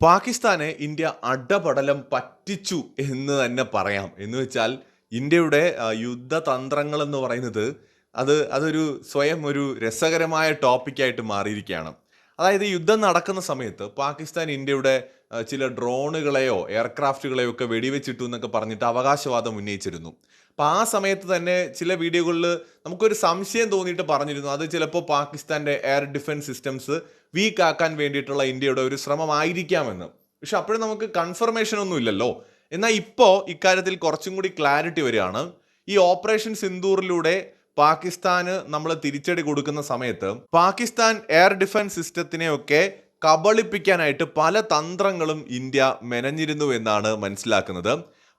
പാകിസ്ഥാനെ ഇന്ത്യ അടപടലം പറ്റിച്ചു എന്ന് തന്നെ പറയാം. എന്ന് വെച്ചാൽ ഇന്ത്യയുടെ യുദ്ധതന്ത്രങ്ങൾ എന്ന് പറയുന്നത് അത് അതൊരു സ്വയം ഒരു രസകരമായ ടോപ്പിക്കായിട്ട് മാറിയിരിക്കുകയാണ്. അതായത് യുദ്ധം നടക്കുന്ന സമയത്ത് പാകിസ്ഥാൻ ഇന്ത്യയുടെ ചില ഡ്രോണുകളെയോ എയർക്രാഫ്റ്റുകളെയോ ഒക്കെ വെടിവെച്ചിട്ടു എന്നൊക്കെ പറഞ്ഞിട്ട് അവകാശവാദം ഉന്നയിച്ചിരുന്നു. അപ്പം ആ സമയത്ത് തന്നെ ചില വീഡിയോകളിൽ നമുക്കൊരു സംശയം തോന്നിയിട്ട് പറഞ്ഞിരുന്നു. അത് ചിലപ്പോൾ പാകിസ്ഥാന്റെ എയർ ഡിഫൻസ് സിസ്റ്റംസ് വീക്ക് ആക്കാൻ വേണ്ടിയിട്ടുള്ള ഇന്ത്യയുടെ ഒരു ശ്രമമായിരിക്കാമെന്ന്. പക്ഷെ അപ്പോഴും നമുക്ക് കൺഫർമേഷൻ ഒന്നും ഇല്ലല്ലോ. എന്നാൽ ഇപ്പോൾ ഇക്കാര്യത്തിൽ കുറച്ചും കൂടി ക്ലാരിറ്റി വരികയാണ്. ഈ ഓപ്പറേഷൻ സിന്ദൂറിലൂടെ പാകിസ്ഥാന് നമ്മൾ തിരിച്ചടി കൊടുക്കുന്ന സമയത്ത് പാകിസ്ഥാൻ എയർ ഡിഫൻസ് സിസ്റ്റത്തിനെയൊക്കെ കബളിപ്പിക്കാനായിട്ട് പല തന്ത്രങ്ങളും ഇന്ത്യ മെനഞ്ഞിരുന്നു എന്നാണ് മനസ്സിലാക്കുന്നത്.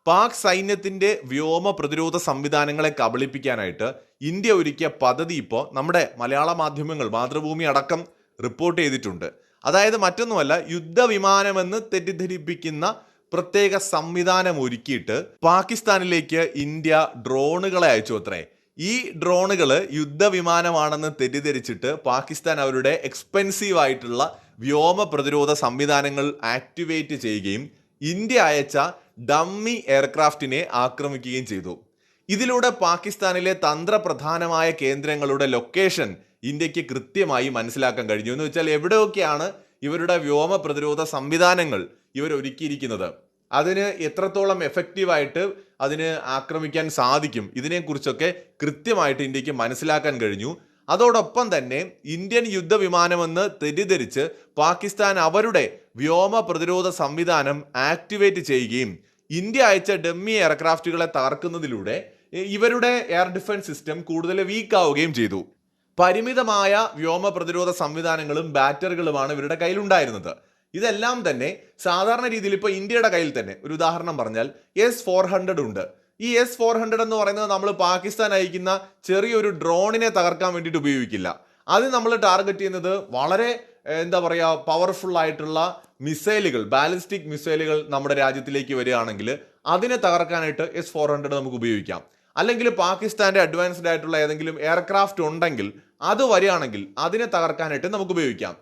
പാക് സൈന്യത്തിന്റെ വ്യോമ പ്രതിരോധ സംവിധാനങ്ങളെ കബളിപ്പിക്കാനായിട്ട് ഇന്ത്യ ഒരുക്കിയ പദ്ധതി ഇപ്പോൾ നമ്മുടെ മലയാള മാധ്യമങ്ങൾ മാതൃഭൂമി അടക്കം റിപ്പോർട്ട് ചെയ്തിട്ടുണ്ട്. അതായത് മറ്റൊന്നുമല്ല യുദ്ധവിമാനമെന്ന് തെറ്റിദ്ധരിപ്പിക്കുന്ന പ്രത്യേക സംവിധാനം ഒരുക്കിയിട്ട് പാകിസ്ഥാനിലേക്ക് ഇന്ത്യ ഡ്രോണുകളെ അയച്ചു അത്രേ. ഈ ഡ്രോണുകൾ യുദ്ധവിമാനമാണെന്ന് തെറ്റിദ്ധരിച്ചിട്ട് പാകിസ്ഥാൻ അവരുടെ എക്സ്പെൻസീവ് ആയിട്ടുള്ള വ്യോമ പ്രതിരോധ സംവിധാനങ്ങൾ ആക്ടിവേറ്റ് ചെയ്യുകയും ഇന്ത്യ അയച്ച ഡമ്മി എയർക്രാഫ്റ്റിനെ ആക്രമിക്കുകയും ചെയ്തു. ഇതിലൂടെ പാകിസ്ഥാനിലെ തന്ത്രപ്രധാനമായ കേന്ദ്രങ്ങളുടെ ലൊക്കേഷൻ ഇന്ത്യയ്ക്ക് കൃത്യമായി മനസ്സിലാക്കാൻ കഴിഞ്ഞു. എന്ന് വെച്ചാൽ എവിടെയൊക്കെയാണ് ഇവരുടെ വ്യോമ പ്രതിരോധ സംവിധാനങ്ങൾ ഇവർ ഒരുക്കിയിരിക്കുന്നത് അതിന് എത്രത്തോളം എഫക്റ്റീവായിട്ട് അതിന് ആക്രമിക്കാൻ സാധിക്കും? ഇതിനെക്കുറിച്ചൊക്കെ കൃത്യമായിട്ട് ഇന്ത്യയ്ക്ക് മനസ്സിലാക്കാൻ കഴിഞ്ഞു. അതോടൊപ്പം തന്നെ ഇന്ത്യൻ യുദ്ധവിമാനമെന്ന് തെറ്റിദ്ധരിച്ച് പാകിസ്ഥാൻ അവരുടെ വ്യോമ പ്രതിരോധ സംവിധാനം ആക്ടിവേറ്റ് ചെയ്യുകയും ഇന്ത്യ അയച്ച ഡമ്മി എയർക്രാഫ്റ്റുകളെ തകർക്കുന്നതിലൂടെ ഇവരുടെ എയർ ഡിഫൻസ് സിസ്റ്റം കൂടുതൽ വീക്ക് ആവുകയും ചെയ്തു. പരിമിതമായ വ്യോമ പ്രതിരോധ സംവിധാനങ്ങളും ബാറ്ററികളുമാണ് ഇവരുടെ കയ്യിലുണ്ടായിരുന്നത്. ഇതെല്ലാം തന്നെ സാധാരണ രീതിയിൽ ഇപ്പോൾ ഇന്ത്യയുടെ കയ്യിൽ തന്നെ ഒരു ഉദാഹരണം പറഞ്ഞാൽ എസ് ഫോർ ഹൺഡ്രഡ് ഉണ്ട്. ഈ എസ് ഫോർ ഹൺഡ്രഡ് എന്ന് പറയുന്നത് നമ്മൾ പാകിസ്ഥാൻ അയക്കുന്ന ചെറിയൊരു ഡ്രോണിനെ തകർക്കാൻ വേണ്ടിയിട്ട് ഉപയോഗിക്കില്ല. അത് നമ്മൾ ടാർഗറ്റ് ചെയ്യുന്നത് വളരെ എന്താ പറയുക പവർഫുൾ ആയിട്ടുള്ള മിസൈലുകൾ ബാലിസ്റ്റിക് മിസൈലുകൾ നമ്മുടെ രാജ്യത്തിലേക്ക് വരികയാണെങ്കിൽ അതിനെ തകർക്കാനായിട്ട് എസ് ഫോർ ഹൺഡ്രഡ് നമുക്ക് ഉപയോഗിക്കാം. അല്ലെങ്കിൽ പാകിസ്ഥാന്റെ അഡ്വാൻസ്ഡ് ആയിട്ടുള്ള ഏതെങ്കിലും എയർക്രാഫ്റ്റ് ഉണ്ടെങ്കിൽ അത് വരികയാണെങ്കിൽ അതിനെ തകർക്കാനായിട്ട് നമുക്ക് ഉപയോഗിക്കാം.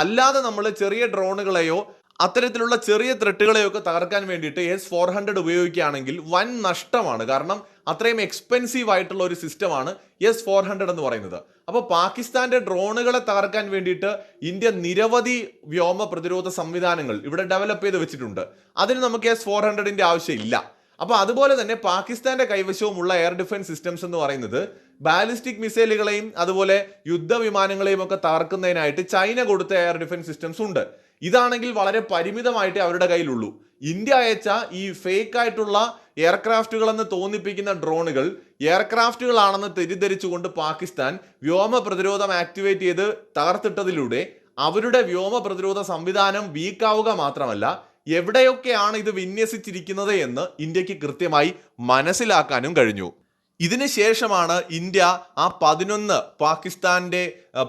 അല്ലാതെ നമ്മൾ ചെറിയ ഡ്രോണുകളെയോ അത്തരത്തിലുള്ള ചെറിയ ത്രെട്ടുകളെയോ ഒക്കെ തകർക്കാൻ വേണ്ടിയിട്ട് എസ് ഫോർ ഹൺഡ്രഡ് ഉപയോഗിക്കുകയാണെങ്കിൽ വൻ നഷ്ടമാണ്. കാരണം അത്രയും എക്സ്പെൻസീവ് ആയിട്ടുള്ള ഒരു സിസ്റ്റമാണ് എസ് ഫോർ ഹൺഡ്രഡ് എന്ന് പറയുന്നത്. അപ്പോൾ പാകിസ്ഥാന്റെ ഡ്രോണുകളെ തകർക്കാൻ വേണ്ടിയിട്ട് ഇന്ത്യ നിരവധി വ്യോമ പ്രതിരോധ സംവിധാനങ്ങൾ ഇവിടെ ഡെവലപ്പ് ചെയ്ത് വെച്ചിട്ടുണ്ട്. അതിന് നമുക്ക് എസ് ഫോർ ഹൺഡ്രഡിന്റെ ആവശ്യമില്ല അപ്പോൾ അതുപോലെ തന്നെ പാകിസ്ഥാന്റെ കൈവശവുമുള്ള എയർ ഡിഫൻസ് സിസ്റ്റംസ് എന്ന് പറയുന്നത് ബാലിസ്റ്റിക് മിസൈലുകളെയും അതുപോലെ യുദ്ധവിമാനങ്ങളെയും ഒക്കെ തകർക്കുന്നതിനായിട്ട് ചൈന കൊടുത്ത എയർ ഡിഫൻസ് സിസ്റ്റംസ് ഉണ്ട്. ഇതാണെങ്കിൽ വളരെ പരിമിതമായിട്ട് അവരുടെ കയ്യിലുള്ളൂ. ഇന്ത്യ അയച്ച ഈ ഫേക്ക് ആയിട്ടുള്ള എയർക്രാഫ്റ്റുകളെന്ന് തോന്നിപ്പിക്കുന്ന ഡ്രോണുകൾ എയർക്രാഫ്റ്റുകളാണെന്ന് തെറ്റിദ്ധരിച്ചുകൊണ്ട് പാകിസ്ഥാൻ വ്യോമ പ്രതിരോധം ആക്ടിവേറ്റ് ചെയ്ത് തകർത്തിട്ടതിലൂടെ അവരുടെ വ്യോമ പ്രതിരോധ സംവിധാനം വീക്കാവുക മാത്രമല്ല എവിടെയൊക്കെയാണ് ഇത് വിന്യസിച്ചിരിക്കുന്നത് എന്ന് ഇന്ത്യയ്ക്ക് കൃത്യമായി മനസ്സിലാക്കാനും കഴിഞ്ഞു. ഇതിന് ശേഷമാണ് ഇന്ത്യ ആ പതിനൊന്ന് പാകിസ്ഥാന്റെ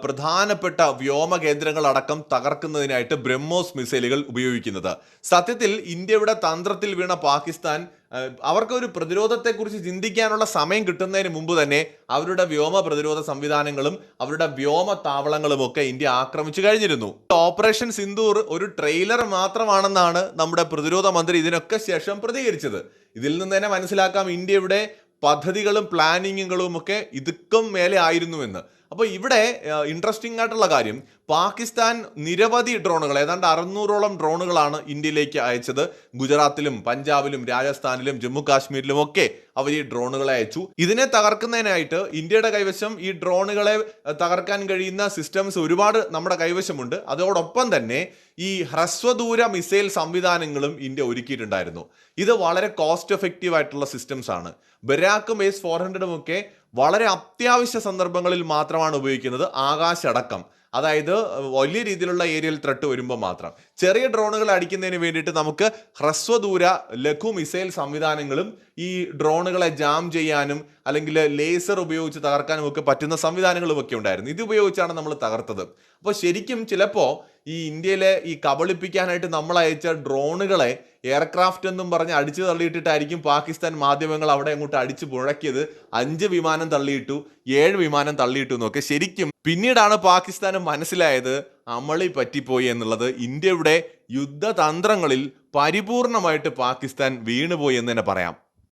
പ്രധാനപ്പെട്ട വ്യോമ കേന്ദ്രങ്ങളടക്കം തകർക്കുന്നതിനായിട്ട് ബ്രഹ്മോസ് മിസൈലുകൾ ഉപയോഗിക്കുന്നത്. സത്യത്തിൽ ഇന്ത്യയുടെ തന്ത്രത്തിൽ വീണ പാകിസ്ഥാൻ അവർക്കൊരു പ്രതിരോധത്തെക്കുറിച്ച് ചിന്തിക്കാനുള്ള സമയം കിട്ടുന്നതിന് മുമ്പ് തന്നെ അവരുടെ വ്യോമ പ്രതിരോധ സംവിധാനങ്ങളും അവരുടെ വ്യോമ താവളങ്ങളും ഒക്കെ ഇന്ത്യ ആക്രമിച്ചു കഴിഞ്ഞിരുന്നു. ഓപ്പറേഷൻ സിന്ദൂർ ഒരു ട്രെയിലർ മാത്രമാണെന്നാണ് നമ്മുടെ പ്രതിരോധ മന്ത്രി ഇതിനൊക്കെ ശേഷം പ്രതികരിച്ചത്. ഇതിൽ നിന്ന് തന്നെ മനസ്സിലാക്കാം ഇന്ത്യയുടെ പദ്ധതികളും പ്ലാനിങ്ങുകളും ഒക്കെ ഇതുക്കും മേലെ ആയിരുന്നുവെന്ന്. അപ്പോൾ ഇവിടെ ഇൻട്രസ്റ്റിംഗ് ആയിട്ടുള്ള കാര്യം പാകിസ്ഥാൻ നിരവധി ഡ്രോണുകൾ ഏതാണ്ട് അറുന്നൂറോളം ഡ്രോണുകളാണ് ഇന്ത്യയിലേക്ക് അയച്ചത്. ഗുജറാത്തിലും പഞ്ചാബിലും രാജസ്ഥാനിലും ജമ്മു കാശ്മീരിലും ഒക്കെ അവർ ഈ ഡ്രോണുകളെ അയച്ചു. ഇതിനെ തകർക്കുന്നതിനായിട്ട് ഇന്ത്യയുടെ കൈവശം ഈ ഡ്രോണുകളെ തകർക്കാൻ കഴിയുന്ന സിസ്റ്റംസ് ഒരുപാട് നമ്മുടെ കൈവശമുണ്ട്. അതോടൊപ്പം തന്നെ ഈ ഹ്രസ്വദൂര മിസൈൽ സംവിധാനങ്ങളും ഇന്ത്യ ഒരുക്കിയിട്ടുണ്ടായിരുന്നു. ഇത് വളരെ കോസ്റ്റ് എഫക്റ്റീവ് ആയിട്ടുള്ള സിസ്റ്റംസ് ആണ്. ബെരാക്കും എസ് ഫോർ ഹൺഡ്രഡും ഒക്കെ വളരെ അത്യാവശ്യ സന്ദർഭങ്ങളിൽ മാത്രമാണ് ഉപയോഗിക്കുന്നത്. ആകാശടക്കം. അതായത് വലിയ രീതിയിലുള്ള ഏരിയൽ ത്രട്ട് വരുമ്പോൾ മാത്രം. ചെറിയ ഡ്രോണുകൾ അടിക്കുന്നതിന് വേണ്ടിയിട്ട് നമുക്ക് ഹ്രസ്വദൂര ലഘു മിസൈൽ സംവിധാനങ്ങളും ഈ ഡ്രോണുകളെ ജാം ചെയ്യാനും അല്ലെങ്കിൽ ലേസർ ഉപയോഗിച്ച് തകർക്കാനും ഒക്കെ പറ്റുന്ന സംവിധാനങ്ങളും ഒക്കെ ഉണ്ടായിരുന്നു. ഇത് ഉപയോഗിച്ചാണ് നമ്മൾ തകർത്തത്. അപ്പോൾ ശരിക്കും ചിലപ്പോൾ ഈ ഇന്ത്യയിലെ ഈ കബളിപ്പിക്കാനായിട്ട് നമ്മൾ അയച്ച ഡ്രോണുകളെ എയർക്രാഫ്റ്റ് എന്നും പറഞ്ഞ് അടിച്ചു തള്ളിയിട്ടിട്ടായിരിക്കും പാകിസ്ഥാൻ മാധ്യമങ്ങൾ അവിടെ അങ്ങോട്ട് അടിച്ച് പുഴക്കിയത് അഞ്ച് വിമാനം തള്ളിയിട്ടു ഏഴ് വിമാനം തള്ളിയിട്ടു എന്നൊക്കെ ശരിക്കും പിന്നീടാണ് പാകിസ്ഥാന് മനസ്സിലായത് അമളി പറ്റിപ്പോയി എന്നുള്ളത് ഇന്ത്യയുടെ യുദ്ധതന്ത്രങ്ങളിൽ പരിപൂർണമായിട്ട് പാകിസ്ഥാൻ വീണുപോയി എന്ന് തന്നെ പറയാം.